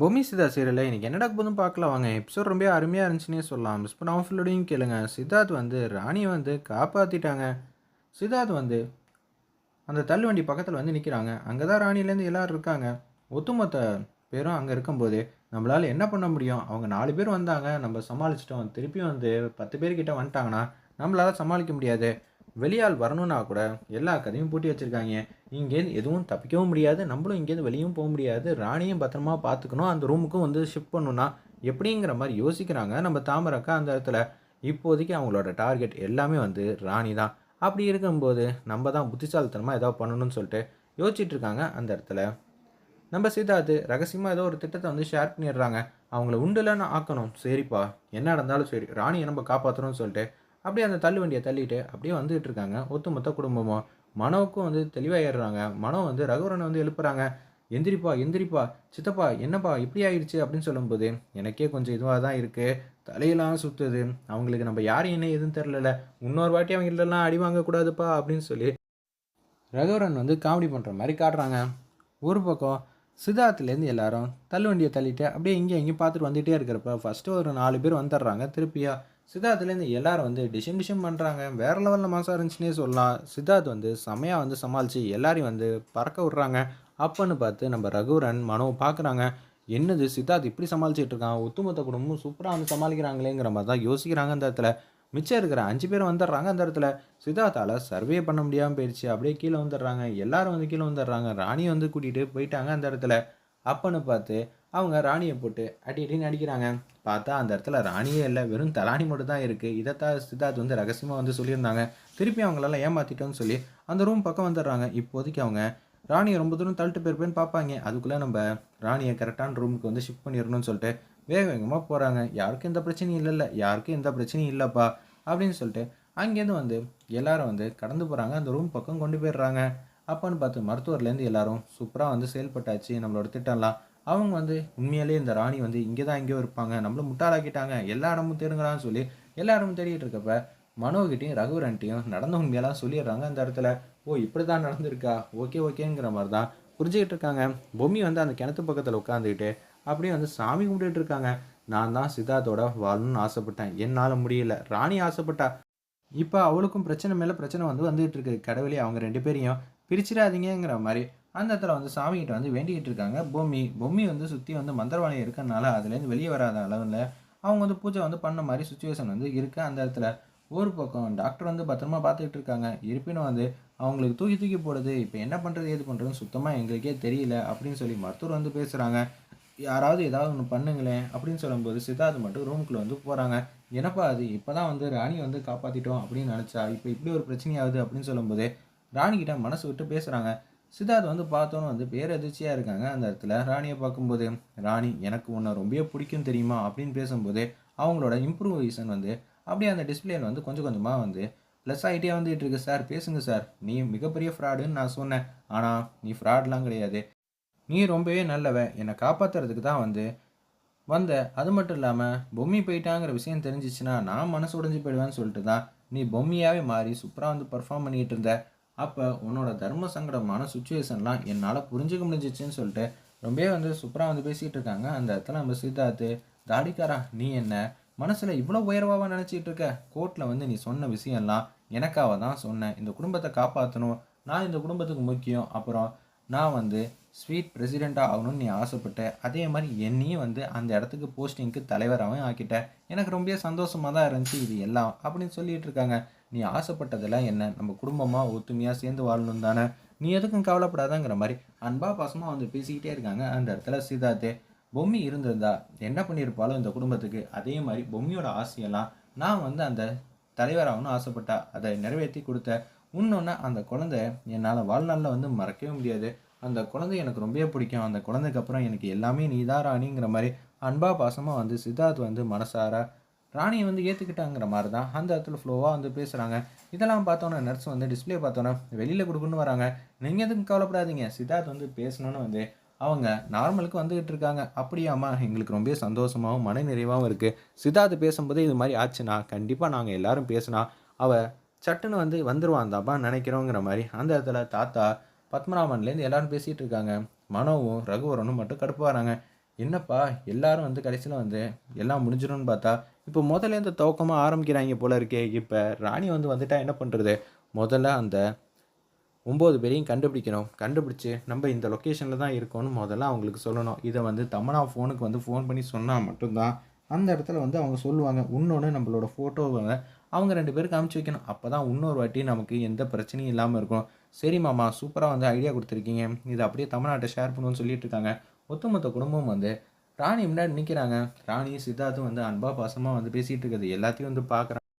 பொம்மி சிதா சீரியலில் இன்றைக்கி என்னடா போதும் பார்க்கலாம் வாங்க. எபிசோட் ரொம்ப அருமையாக இருந்துச்சுன்னே சொல்லலாம். மிஸ் பண்ணாமல் ஃபுல்லோடையும் கேளுங்க. சித்தார்த் வந்து ராணியை வந்து காப்பாற்றிட்டாங்க சித்தார்த் வந்து அந்த தள்ளுவண்டி பக்கத்தில் வந்து நிற்கிறாங்க அங்கே தான் ராணிலேருந்து எல்லோரும் இருக்காங்க. ஒத்துமொத்த பேரும் அங்கே இருக்கும்போது நம்மளால் என்ன பண்ண முடியும்? அவங்க நாலு பேர் வந்தாங்க. நம்ம சமாளிச்சிட்டோம். திருப்பி வந்து பத்து பேர்கிட்ட வந்துட்டாங்கன்னா நம்மளால் சமாளிக்க முடியாது. வெளியால் வரணும்னா கூட எல்லா கதையும் பூட்டி வச்சுருக்காங்க. இங்கேருந்து எதுவும் தப்பிக்கவும் முடியாது. நம்மளும் இங்கேருந்து வெளியும் போக முடியாது. ராணியும் பத்திரமா பார்த்துக்கணும் அந்த ரூமுக்கும் வந்து ஷிஃப்ட் பண்ணணும்னா எப்படிங்கிற மாதிரி யோசிக்கிறாங்க நம்ம தாமரக்கா அந்த இடத்துல. இப்போதைக்கு அவங்களோட டார்கெட் எல்லாமே வந்து ராணி தான். அப்படி இருக்கும்போது நம்ம தான் புத்திசாலித்தனமாக ஏதாவது பண்ணணும்னு சொல்லிட்டு யோசிச்சுட்டு இருக்காங்க அந்த இடத்துல. நம்ம சித்தார்த்து ரகசியமாக ஏதோ ஒரு திட்டத்தை வந்து ஷேர் பண்ணிடுறாங்க. அவங்கள உண்டுலன்னு ஆக்கணும். சரிப்பா என்ன நடந்தாலும் சரி ராணியை நம்ம காப்பாற்றணும்னு சொல்லிட்டு அப்படியே அந்த தள்ளு வண்டியை தள்ளிட்டு அப்படியே வந்துகிட்டு இருக்காங்க. ஒட்டுமொத்த குடும்பமும் மனோவுக்கும் வந்து தெளிவாயிடுறாங்க. மனோ வந்து ரகுவரனை வந்து எழுப்புறாங்க. எந்திரிப்பா எந்திரிப்பா சித்தப்பா என்னப்பா இப்படி ஆயிடுச்சு அப்படின்னு சொல்லும்போது எனக்கே கொஞ்சம் இதுவாக தான் இருக்குது தலையெல்லாம் சுற்றுது அவங்களுக்கு நம்ம யார் என்ன எதுன்னு தெரிலல இன்னொரு வாட்டி அவங்க இல்லைலாம் அடி வாங்கக்கூடாதுப்பா அப்படின்னு சொல்லி ரகுவரன் வந்து காமெடி பண்ணுற மாதிரி காட்டுறாங்க. ஒரு பக்கம் சித்தார்த்துலேருந்து எல்லாரும் தள்ளுவண்டியை தள்ளிட்டு அப்படியே இங்கே இங்கேயும் பார்த்துட்டு வந்துகிட்டே இருக்கிறப்ப ஃபஸ்ட்டு ஒரு நாலு பேர் வந்துடுறாங்க திருப்பியா. சித்தார்த்துலேருந்து எல்லாரும் வந்து டிஷன் டிஷம் பண்ணுறாங்க வேறு லெவலில் மாதம் இருந்துச்சுன்னே சொல்லலாம். சித்தார்த் வந்து செமையாக வந்து சமாளித்து எல்லாரையும் வந்து பறக்க விட்றாங்க. அப்பன்னு பார்த்து நம்ம ரகுரன் மனோ பார்க்குறாங்க என்னது சித்தார்த் இப்படி சமாளிச்சுட்டு இருக்கான்? ஒத்துமொத்த குடும்பமும் சூப்பராக வந்து சமாளிக்கிறாங்களேங்கிற மாதிரி தான் யோசிக்கிறாங்க அந்த இடத்துல. மிச்சம் இருக்கிற அஞ்சு பேர் வந்துடுறாங்க அந்த இடத்துல. சித்தார்த்தால் சர்வே பண்ண முடியாமல் போயிடுச்சு அப்படியே கீழே வந்துடுறாங்க. எல்லாரும் வந்து கீழே வந்துடுறாங்க. ராணி வந்து கூட்டிகிட்டு போயிட்டாங்க அந்த இடத்துல. அப்பன்னு பார்த்து அவங்க ராணியை போட்டு அடி அடின்னு அடிக்கிறாங்க. பார்த்தா அந்த இடத்துல ராணியே இல்லை வெறும் தலாணி மட்டும் தான் இருக்குது இதைத்தான் சித்தார்த் வந்து ரகசியமாக வந்து சொல்லியிருந்தாங்க. திருப்பி அவங்களெல்லாம் ஏமாற்றிட்டோன்னு சொல்லி அந்த ரூம் பக்கம் வந்துடுறாங்க. இப்போதைக்கு அவங்க ராணியை ரொம்ப தூரம் தள்ளிட்டு போயிருப்பேன்னு பார்ப்பாங்க. அதுக்குள்ளே நம்ம ராணியை கரெக்டான ரூமுக்கு வந்து ஷிஃப்ட் பண்ணிடணும்னு சொல்லிட்டு வேக வேகமாக போகிறாங்க யாருக்கும் எந்த பிரச்சனையும் இல்லைல்ல யாருக்கும் எந்த பிரச்சனையும் இல்லைப்பா அப்படின்னு சொல்லிட்டு அங்கேருந்து வந்து எல்லாரும் வந்து கடந்து போகிறாங்க அந்த ரூம் பக்கம் கொண்டு போயிடுறாங்க. அப்போன்னு பார்த்து மருத்துவர்லேருந்து எல்லாரும் சூப்பராக வந்து செயல்பட்டாச்சு. நம்மளோட திட்டம்லாம் அவங்க வந்து உண்மையாலே இந்த ராணி வந்து இங்கே தான் எங்கேயோ இருப்பாங்க. நம்மளும் முட்டாளாக்கிட்டாங்க. எல்லா இடமும் தேடுங்களான்னு சொல்லி எல்லா இடமும் தேடிட்டு இருக்கப்ப மனோகிட்டையும் ரகுவரன்ட்டையும் நடந்த உண்மையெல்லாம் சொல்லிடுறாங்க அந்த இடத்துல. ஓ இப்படி தான் நடந்திருக்கா? ஓகே ஓகேங்கிற மாதிரி தான் புரிஞ்சுக்கிட்டு இருக்காங்க. பொம்மி வந்து அந்த கிணத்து பக்கத்தில் உட்காந்துக்கிட்டு அப்படியே வந்து சாமி கும்பிட்டுட்டு இருக்காங்க. நான் தான் சித்தார்த்தோட வாழணும்னு ஆசைப்பட்டேன். என்னால் முடியல. ராணி ஆசைப்பட்டா. இப்போ அவளுக்கும் பிரச்சனை மேலே பிரச்சனை வந்து வந்துகிட்டு இருக்கு. கடவுளே அவங்க ரெண்டு பேரையும் பிரிச்சிடாதீங்கிற மாதிரி அந்த இடத்துல வந்து சாமிகிட்ட வந்து வேண்டிக்கிட்டு இருக்காங்க. பொம்மி பொம்மி வந்து சுற்றி வந்து மந்திரவாணி இருக்கனால அதுலேருந்து வெளியே வராத அளவில் அவங்க வந்து பூஜை வந்து பண்ண மாதிரி சுச்சுவேஷன் வந்து இருக்குது அந்த இடத்துல ஒரு பக்கம் டாக்டர் வந்து பத்திரமா பார்த்துக்கிட்டு இருக்காங்க. இருப்பினும் வந்து அவங்களுக்கு தூக்கி தூக்கி போடுது. இப்போ என்ன பண்ணுறது ஏது பண்ணுறதுன்னு சுத்தமாக எங்களுக்கே தெரியல அப்படின்னு சொல்லி மருத்துவர் வந்து பேசுகிறாங்க யாராவது ஏதாவது ஒன்று பண்ணுங்களேன் அப்படின்னு சொல்லும்போது சித்தார்த் மட்டும் ரூமுக்குள்ளே வந்து போகிறாங்க என்னப்பா அது? இப்போ தான் வந்து ராணி வந்து காப்பாற்றிட்டோம் அப்படின்னு நினச்சா இப்போ இப்படி ஒரு பிரச்சனையாகுது அப்படின்னு சொல்லும்போது ராணிக்கிட்ட மனசு விட்டு பேசுகிறாங்க சித்தார்த் வந்து பார்த்தோன்னு வந்து பேரதிர்ச்சியாக இருக்காங்க அந்த இடத்துல. ராணியை பார்க்கும்போது ராணி எனக்கு உன்னை ரொம்பவே பிடிக்கும் தெரியுமா? அப்படின்னு பேசும்போது அவங்களோட இம்ப்ரூவைசன் வந்து அப்படியே அந்த டிஸ்பிளேல வந்து கொஞ்சம் கொஞ்சமாக வந்து ப்ளஸ் ஆகிட்டே வந்துகிட்டு இருக்கு. சார் பேசுங்க சார். நீ மிகப்பெரிய ஃப்ராடுன்னு நான் சொன்னேன். ஆனால் நீ ஃப்ராட்லாம் கிடையாது. நீ ரொம்பவே நல்லவ. என்னை காப்பாற்றுறதுக்கு தான் வந்து வந்த. அது மட்டும் இல்லாமல் பொம்மி போயிட்டாங்கிற விஷயம் தெரிஞ்சிச்சுன்னா நான் மனசு உடைஞ்சு போயிடுவேன்னு சொல்லிட்டு தான் நீ பொம்மியாகவே மாறி சூப்பராக வந்து பர்ஃபார்ம் பண்ணிகிட்டு இருந்த. அப்போ உன்னோட தர்ம சங்கடமான சுச்சுவேஷன்லாம் என்னால் புரிஞ்சுக்க முடிஞ்சிச்சுன்னு சொல்லிட்டு ரொம்பவே வந்து சூப்பராக வந்து பேசிகிட்டு இருக்காங்க. அந்த இடத்துல நம்ம சித்தார்த்து தாடிக்காரா நீ என்ன? மனசில் இவ்வளோ உயர்வாக நினச்சிட்டு இருக்க? கோர்ட்டில் வந்து நீ சொன்ன விஷயம்லாம் எனக்காக தான் சொன்னேன் இந்த குடும்பத்தை காப்பாற்றணும் நான் இந்த குடும்பத்துக்கு முக்கியம். அப்புறம் நான் வந்து ஸ்வீட் பிரசிடெண்ட்டாக ஆகணும்னு நீ ஆசைப்பட்ட. அதே மாதிரி என்னையும் வந்து அந்த இடத்துக்கு போஸ்டிங்க்கு தலைவராகவும் ஆக்கிட்ட. எனக்கு ரொம்ப சந்தோஷமாக தான் இருந்துச்சு இது எல்லாம் அப்படின்னு சொல்லிட்டு இருக்காங்க. நீ ஆசைப்பட்டதெல்லாம் என்ன? நம்ம குடும்பமாக ஒத்துமையாக சேர்ந்து வாழணும் தானே? நீ எதுக்கும் கவலைப்படாதங்கிற மாதிரி அன்பா பாசமாக வந்து பேசிக்கிட்டே இருக்காங்க. அந்த இடத்துல சீதாத்தே பொம்மி இருந்திருந்தா என்ன பண்ணியிருப்பாலும் இந்த குடும்பத்துக்கு? அதே மாதிரி பொம்மியோட ஆசையெல்லாம் நான் வந்து அந்த தலைவராகணும்னு ஆசைப்பட்டா அதை நிறைவேற்றி கொடுத்த இன்னொன்று அந்த குழந்தை என்னால் வாழ்நாளில் வந்து மறக்கவே முடியாது. அந்த குழந்தை எனக்கு ரொம்ப பிடிக்கும். அந்த குழந்தைக்கு அப்புறம் எனக்கு எல்லாமே நீதாராணிங்கிற மாதிரி அன்பா பாசமாக வந்து சித்தார்த் வந்து மனசார ராணியை வந்து ஏற்றுக்கிட்டாங்கிற மாதிரி தான் அந்த இடத்துல ஃப்ளோவாக வந்து பேசுகிறாங்க இதெல்லாம் பார்த்தோன்னே நர்ஸ் வந்து டிஸ்பிளே பார்த்தோன்னே வெளியில் கொடுக்குன்னு வராங்க. நீங்கள் எதுவும் கவலைப்படாதீங்க. சித்தார்த் வந்து பேசணுன்னு வந்து அவங்க நார்மலுக்கு வந்துகிட்டு இருக்காங்க. அப்படியாம்மா எங்களுக்கு ரொம்ப சந்தோஷமாகவும் மன நிறைவாகவும் இருக்குது சித்தார்த் பேசும்போது இது மாதிரி ஆச்சுன்னா கண்டிப்பாக நாங்கள் எல்லோரும் பேசினா அவள் சட்டுன்னு வந்து வந்துடுவான் தாப்பா நினைக்கிறோங்கிற மாதிரி அந்த இடத்துல தாத்தா பத்மநாபன்லேருந்து எல்லாரும் பேசிகிட்டு இருக்காங்க. மனோவும் ரகுவரனும் மட்டும் கடுப்பு வராங்க. என்னப்பா எல்லாரும் வந்து கடைசியில் வந்து எல்லாம் முடிஞ்சிடும்னு பார்த்தா இப்போ முதல்ல இந்த துவக்கமாக ஆரம்பிக்கிறாங்க போல இருக்கே. இப்போ ராணி வந்து வந்துட்டா என்ன பண்ணுறது முதல்ல அந்த ஒம்பது பேரையும் கண்டுபிடிக்கணும். கண்டுபிடிச்சி நம்ம இந்த லொக்கேஷனில் தான் இருக்கோன்னு முதல்ல அவங்களுக்கு சொல்லணும். இதை வந்து தமனா ஃபோனுக்கு வந்து ஃபோன் பண்ணி சொன்னால் மட்டும்தான் அந்த இடத்துல வந்து அவங்க சொல்லுவாங்க. இன்னொன்று நம்மளோட ஃபோட்டோவை அவங்க ரெண்டு பேருக்கு அமுச்சு வைக்கணும். அப்போ தான் இன்னொரு வாட்டி நமக்கு எந்த பிரச்சனையும் இல்லாமல் இருக்கும். சரி மாமா சூப்பராக வந்து ஐடியா கொடுத்துருக்கீங்க. இதை அப்படியே தமிழ்நாட்டை ஷேர் பண்ணுவோன்னு சொல்லிட்டு இருக்காங்க. ஒட்டுமொத்த குடும்பம் வந்து ராணி முன்னாடி நிற்கிறாங்க ராணி சித்தார்த்தும் வந்து அன்பா பாசமாக வந்து பேசிகிட்டு இருக்குது. எல்லாத்தையும் வந்து பார்க்குறாங்க